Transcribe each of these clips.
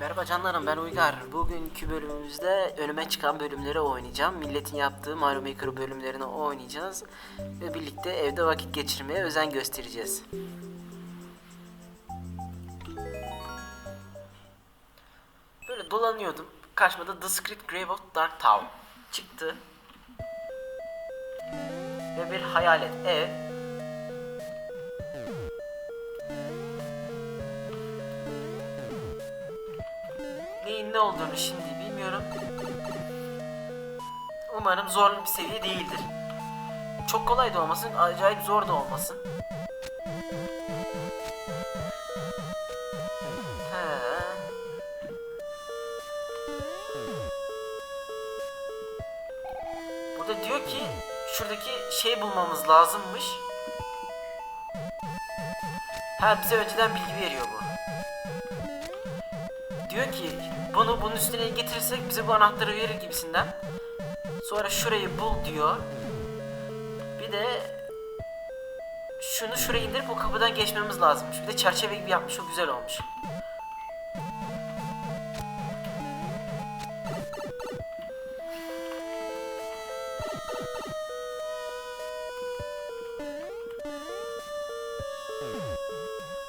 Merhaba canlarım ben Uygar. Bugünkü bölümümüzde önüme çıkan bölümleri oynayacağım. Milletin yaptığı Mario Maker bölümlerini oynayacağız. Ve birlikte evde vakit geçirmeye özen göstereceğiz. Böyle dolanıyordum. Karşıma da The Secret Grave of Dark Town çıktı. Ve bir hayalet ev. Ne olduğunu şimdi bilmiyorum. Umarım zorlu bir seviye değildir. Çok kolay da olmasın, acayip zor da olmasın. Burada diyor ki şuradaki şey bulmamız lazımmış. Ha bize önceden bilgi veriyor. Diyor ki bunu bunun üstüne getirirsek bize bu anahtarı verir gibisinden. Sonra şurayı bul diyor. Bir de şunu şuraya indirip o kapıdan geçmemiz lazımmış. Bir de çerçeve gibi yapmış o güzel olmuş.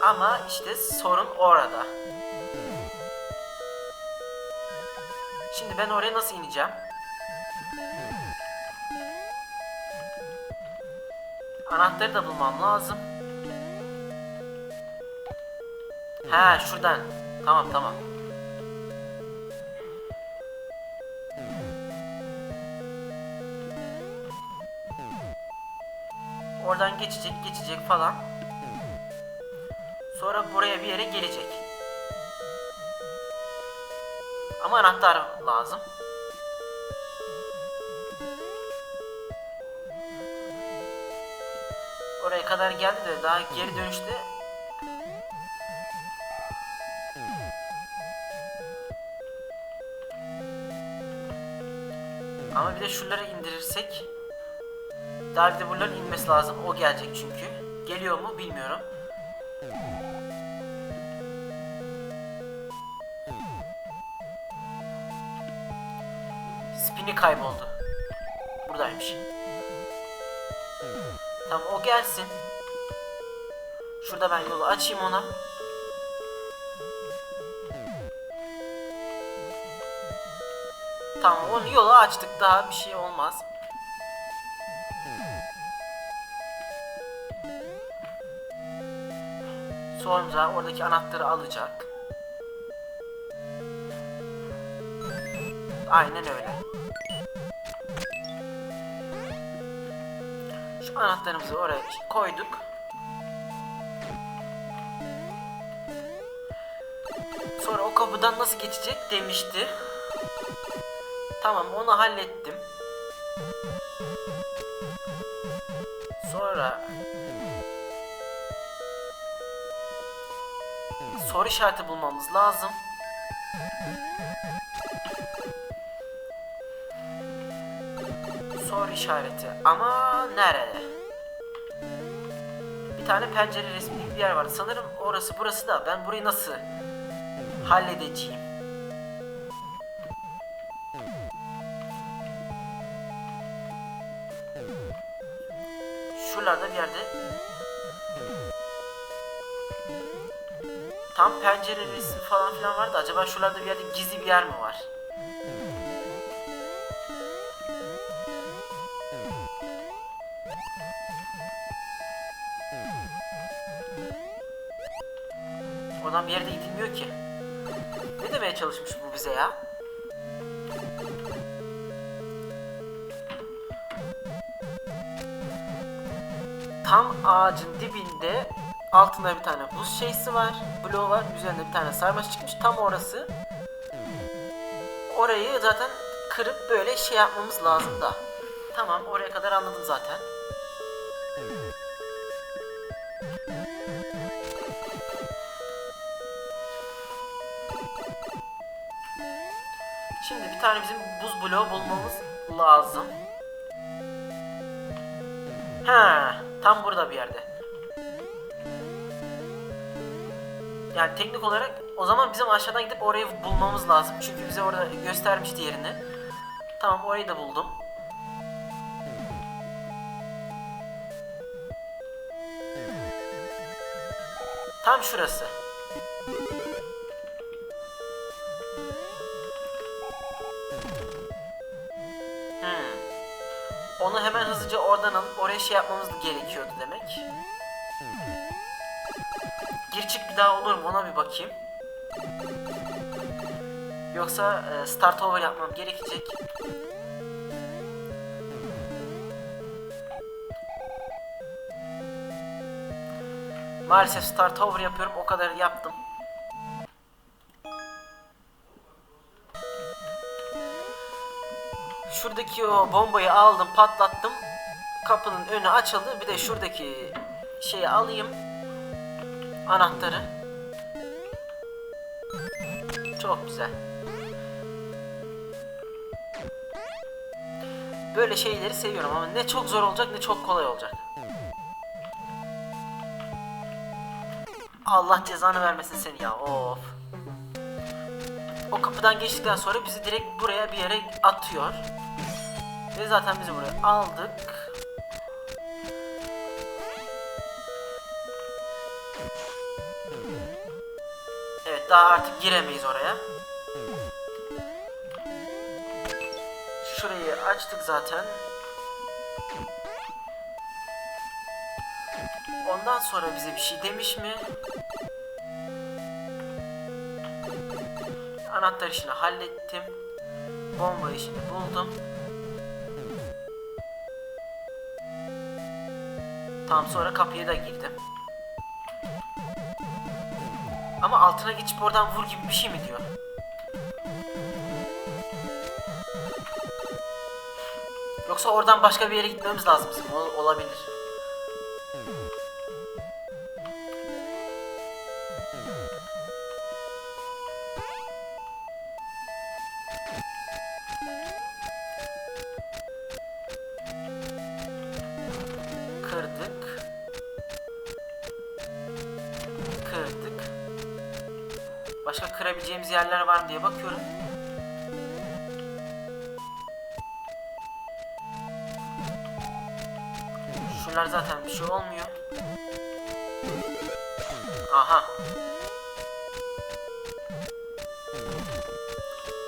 Ama işte sorun orada. Ben oraya nasıl ineceğim? Anahtarı da bulmam lazım. Ha şuradan. Tamam tamam. Oradan geçecek geçecek falan. Sonra buraya bir yere gelecek. Ama anahtar lazım. Oraya kadar geldi de daha geri dönüşte Ama bir de şunları indirirsek daha bir de bunların inmesi lazım. O gelecek çünkü. Geliyor mu bilmiyorum. Kayboldu. Buradaymış. Tamam o gelsin. Şurada ben yolu açayım ona. Tamam onu yolu açtık daha bir şey olmaz. Sonra oradaki anahtarı alacak. Aynen öyle. Şu anahtarımızı oraya koyduk. Sonra o kapıdan nasıl geçecek demişti. Tamam onu hallettim. Sonra soru işareti bulmamız lazım. Soru işareti ama nerede? Bir tane pencere resmi bir yer var. Sanırım orası burası da ben burayı nasıl halledeceğim? Şuralarda bir yerde Tam pencere resmi falan filan vardı. Acaba şuralarda bir yerde gizli bir yer mi var? Oradan bir yerde gidilmiyor ki. Ne demeye çalışmış bu bize ya? Tam ağacın dibinde altında bir tane buz şeysi var. Bloğu var. Üzerinde bir tane sarmaş çıkmış. Tam orası. Orayı zaten kırıp böyle şey yapmamız lazım da. Tamam oraya kadar anladım zaten. Şimdi bir tane bizim buz bloğu bulmamız lazım. Ha, tam burada bir yerde. Yani teknik olarak O zaman bizim aşağıdan gidip orayı bulmamız lazım. Çünkü bize orada göstermişti yerini. Tamam orayı da buldum. Tam şurası. Hmm. Onu hemen hızlıca oradan alıp oraya şey yapmamız gerekiyordu demek. Gir çık bir daha olur mu ona bir bakayım. Yoksa e, start over yapmam gerekecek. Maalesef start over yapıyorum. O kadar yaptım. Şuradaki o bombayı aldım, patlattım. Kapının önü açıldı. Bir de şuradaki şeyi alayım. Anahtarı. Çok güzel. Böyle şeyleri seviyorum ama ne çok zor olacak ne çok kolay olacak. Allah cezanı vermesin seni ya. Of. O kapıdan geçtikten sonra bizi direkt buraya bir yere atıyor. Ve zaten bizi buraya aldık. Evet daha artık giremeyiz oraya. Şurayı açtık zaten. Ondan sonra bize bir şey demiş mi? Anahtar işini hallettim. Bomba işini buldum. Tam sonra kapıya da girdim. Ama altına geçip oradan vur gibi bir şey mi diyor? Yoksa oradan başka bir yere gitmemiz lazım bizim. O- olabilir. Kırabileceğimiz yerler var mı diye bakıyorum. Şunlar zaten bir şey olmuyor. Aha.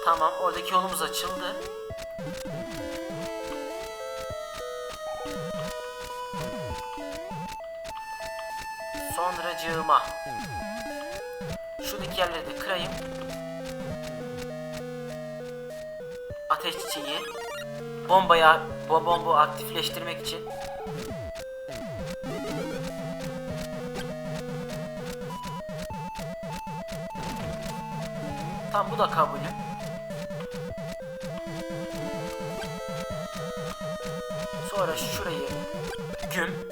Tamam, oradaki yolumuz açıldı. Sonra cığıma. Şuradaki yerleri de kırayım. Ateş çiçeği. Bombaya, bu bomba aktifleştirmek için. Tam bu da kabulüm. Sonra şurayı güm.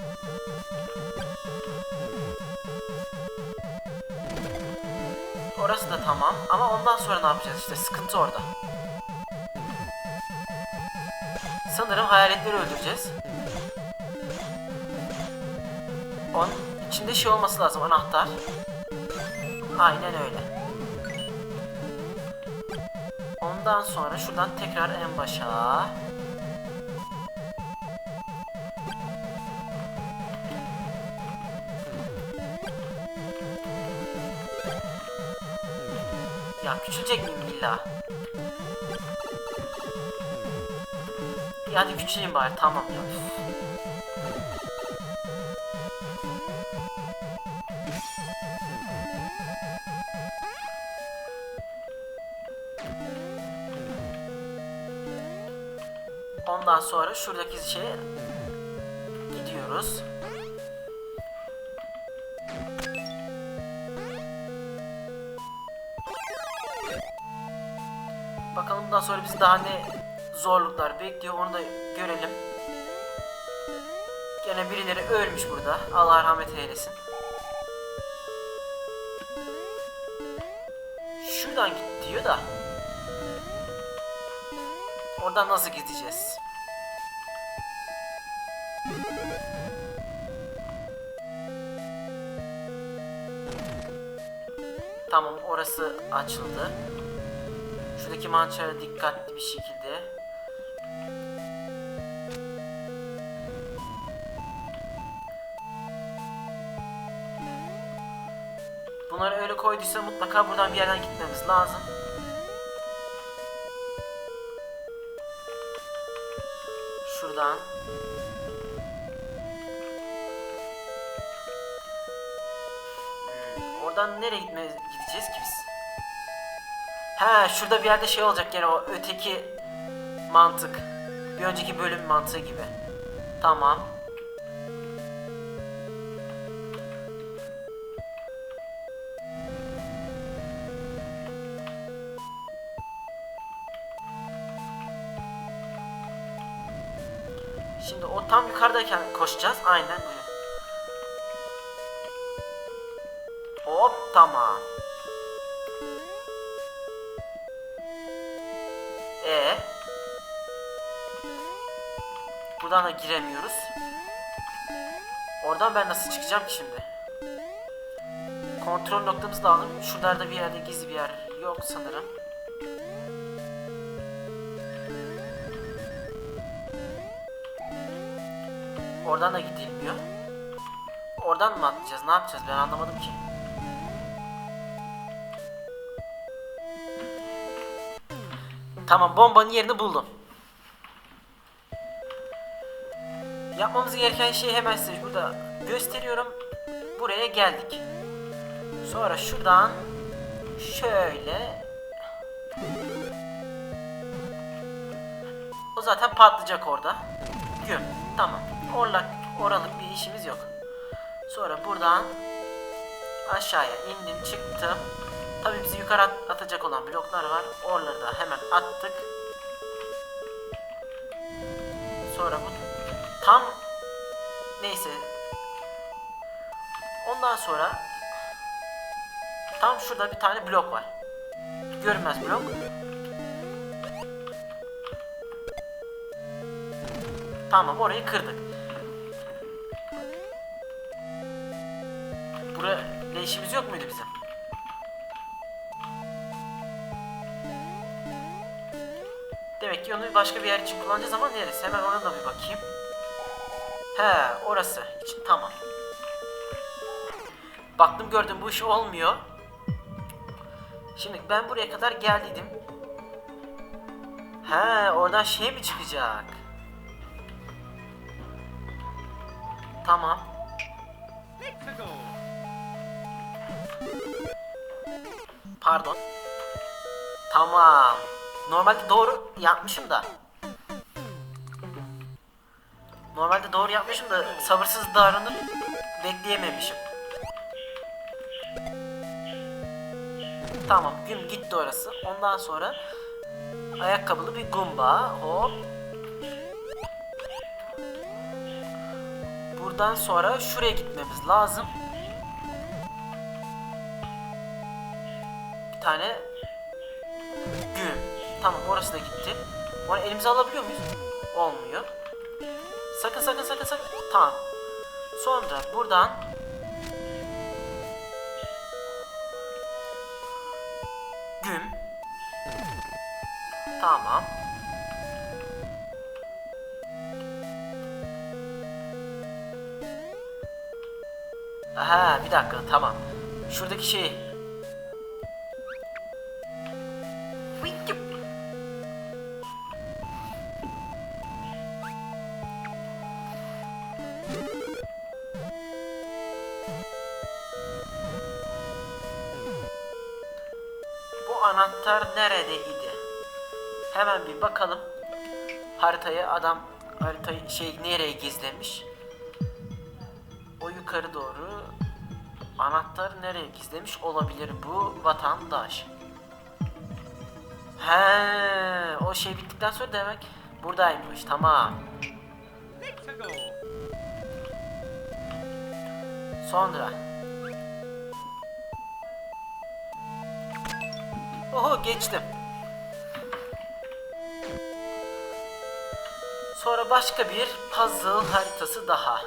Orası da tamam ama ondan sonra ne yapacağız işte sıkıntı orada. Sanırım hayaletleri öldüreceğiz. Onun içinde şey olması lazım anahtar. Aynen öyle. Ondan sonra şuradan tekrar en başa. Ya küçülecek miyim illa? İyi hadi küçüleyim bari tamam ya. Ondan sonra şuradaki şeye gidiyoruz. Bundan sonra bizi daha ne zorluklar bekliyor onu da görelim. Gene birileri ölmüş burada. Allah rahmet eylesin. Şuradan git diyor da. Oradan nasıl gideceğiz? Tamam orası açıldı. Şuradaki mançaya dikkatli bir şekilde. Bunları öyle koyduysa mutlaka buradan bir yerden gitmemiz lazım. Şuradan. Hmm, Oradan nereye gitme gideceğiz ki biz? He şurada bir yerde şey olacak gene o öteki mantık. Bir önceki bölüm mantığı gibi. Tamam. Şimdi o tam yukarıdayken koşacağız. Aynen. Hop tamam. E Buradan da giremiyoruz. Oradan ben nasıl çıkacağım ki şimdi? Kontrol noktamızı da alalım. Şuralarda bir yerde gizli bir yer yok sanırım. Oradan da gidilmiyor. Oradan mı atlayacağız? Ne yapacağız? Ben anlamadım ki. Tamam bombanın yerini buldum. Yapmamız gereken şeyi hemen size burada gösteriyorum. Buraya geldik. Sonra şuradan şöyle O zaten patlayacak orada. Güm. Tamam. Orlak, oralık bir işimiz yok. Sonra buradan aşağıya indim çıktım. Tabii bizi yukarı at- atacak olan bloklar var. Oraları da hemen attık. Sonra bu tam neyse. Ondan sonra tam şurada bir tane blok var. Görünmez blok. Tamam orayı kırdık. Buraya ne işimiz yok muydu bizim? Demek ki onu başka bir yer için kullanacağız ama neresi? Hemen ona da bir bakayım. He orası için tamam. Baktım gördüm bu iş olmuyor. Şimdi ben buraya kadar geldiydim. He oradan şey mi çıkacak? Tamam. Pardon. Tamam. Normalde doğru yapmışım da. Normalde doğru yapmışım da sabırsız davranıp bekleyememişim. Tamam gün gitti orası. Ondan sonra ayakkabılı bir gumba. Hop. Buradan sonra şuraya gitmemiz lazım. Bir tane güm. Tamam orası da gitti. Onu elimize alabiliyor muyuz? Olmuyor. Sakın sakın sakın sakın. Tamam. Sonra buradan güm. Tamam. Aha bir dakika tamam. Şuradaki şey. Anahtar neredeydi? Hemen bir bakalım. Haritayı adam haritayı şey nereye gizlemiş? O yukarı doğru anahtar nereye gizlemiş olabilir bu vatandaş? He, o şey bittikten sonra demek buradaymış. Tamam. Sonra. Oho geçtim. Sonra başka bir puzzle haritası daha.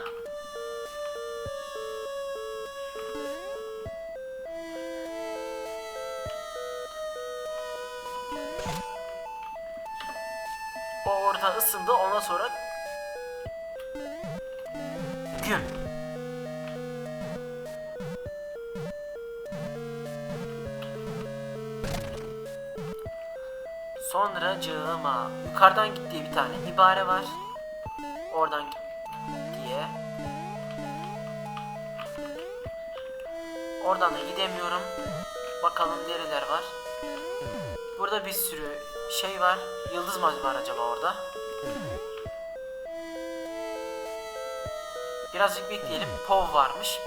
O orada ısındı ona sonra gün. Sonra cığıma yukarıdan git diye bir tane ibare var. Oradan git diye. Oradan da gidemiyorum. Bakalım nereler var. Burada bir sürü şey var. Yıldız mı var acaba orada? Birazcık bekleyelim. Pov varmış.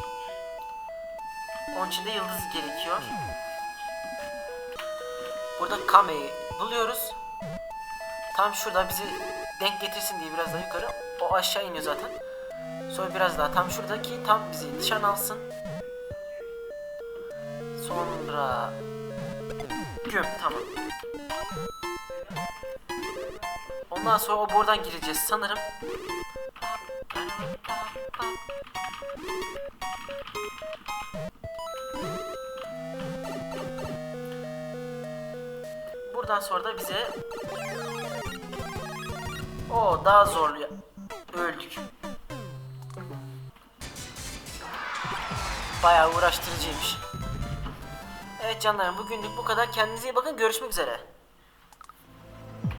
Onun için de yıldız gerekiyor. Burada Kame'yi buluyoruz. Tam şurada bizi denk getirsin diye biraz daha yukarı. O aşağı iniyor zaten. Sonra biraz daha tam şuradaki tam bizi nişan alsın. Sonra Göm tamam. Ondan sonra o buradan gireceğiz sanırım. Buradan sonra da bize o daha zorlu öldük. Bayağı uğraştırıcıymış. Evet canlarım bugünlük bu kadar. Kendinize iyi bakın. Görüşmek üzere.